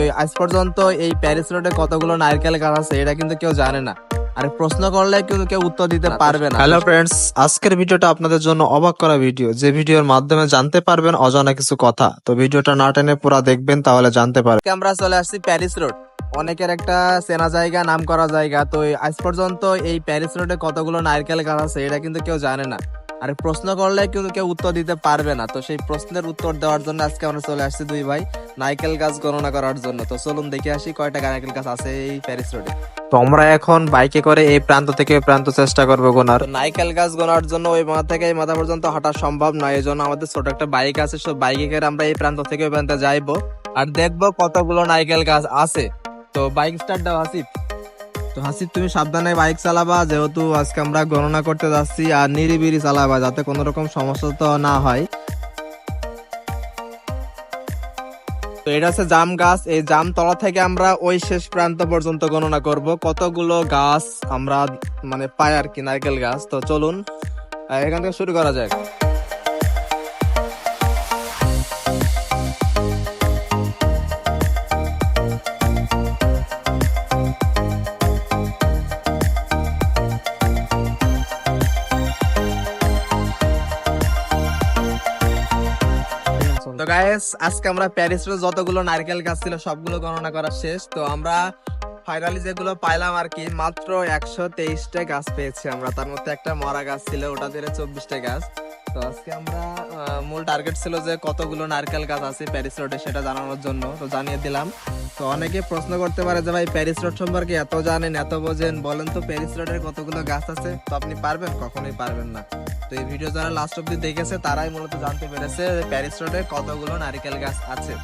তো আজ পর্যন্ত এই প্যারিস রোডে কতগুলো নারকেল গাছ আছে এটা কিন্তু কেউ জানে না। আর প্রশ্ন করলে কিন্তু কেউ উত্তর দিতে পারবে না। হ্যালো ফ্রেন্ডস আজকের ভিডিওটা আপনাদের জন্য অবাক করা ভিডিও যে ভিডিওর মাধ্যমে জানতে পারবেন অজানা কিছু কথা। তো ভিডিওটা না টেনে পুরো দেখবেন তাহলে জানতে পারবেন। আমরা চলে আসছি প্যারিস রোড অনেকের একটা চেনা জায়গা নাম করা জায়গা। তো আজ পর্যন্ত এই প্যারিস রোডে কতগুলো নারকেল গাছ আছে এটা কিন্তু কেউ জানে না। আর প্রশ্ন করলে কিন্তু কেউ উত্তর দিতে পারবে না। তো সেই প্রশ্নের উত্তর দেওয়ার জন্য আজকে আমরা চলে আসছি দুই ভাই। নারকেল গাছ গণনা করার জন্য। তো চলুন দেখে আসি কয়টা নারকেল গাছ আছে এই প্যারিস রোডে তো আমরা এখন বাইকে করে এই প্রান্ত থেকে ওই প্রান্ত চেষ্টা করব গোনার। তো নারকেল গাছ গোনার জন্য ওই মাথা থেকে এই মাথা পর্যন্ত হাঁটা সম্ভব নয় এই জন্য আমাদের ছোট একটা বাইক আছে সব বাইকে করে আমরা এই প্রান্ত থেকে ওই প্রান্তে যাইবো আর দেখব কতগুলো নারকেল গাছ আছে। তো বাইক স্টার্ট দাও হাসিফ তো হাসিফ তুমি সাবধানে বাইক চালাবা যেহেতু আজকে আমরা গণনা করতে যাচ্ছি আর নিরিবিরি চালাবা যাতে কোনো রকম সমস্যা তো না হয়। এটা হচ্ছে জাম গাছ। এই জাম তলা থেকে আমরা ওই শেষ প্রান্ত পর্যন্ত গণনা করব। কতগুলো গাছ আমরা মানে পায় আর কি, নারকেল গাছ। তো চলুন এখান থেকে শুরু করা যাক। তো গাইস আজকে আমরা প্যারিস রোড যতগুলো নারকেল গাছ ছিল, সবগুলো গণনা করা শেষ। তো আমরা ফাইনালি যেগুলো পাইলাম আর কি, মাত্র একশো তেইশটা গাছ পেয়েছি আমরা। তার মধ্যে একটা মরা গাছ ছিল, ওটা দিয়ে চব্বিশটা গাছ। তো আজকে আমরা মূল টার্গেট ছিল যে কতগুলো নারকেল গাছ আছে প্যারিস রোডে সেটা জানানোর জন্য। তো জানিয়ে দিলাম। তো অনেকে প্রশ্ন করতে পারে যে ভাই প্যারিস রোড সম্পর্কে এত জানেন, এত বোঝেন, বলেন তো প্যারিস রোডের কতগুলো গাছ আছে? তো আপনি পারবেন? কখনোই পারবেন না। তো এই ভিডিও যারা লাস্ট অব্দি দেখেছে, তারাই মূলত জানতে পেরেছে প্যারিস রোডে কতগুলো নারিকেল গাছ আছে।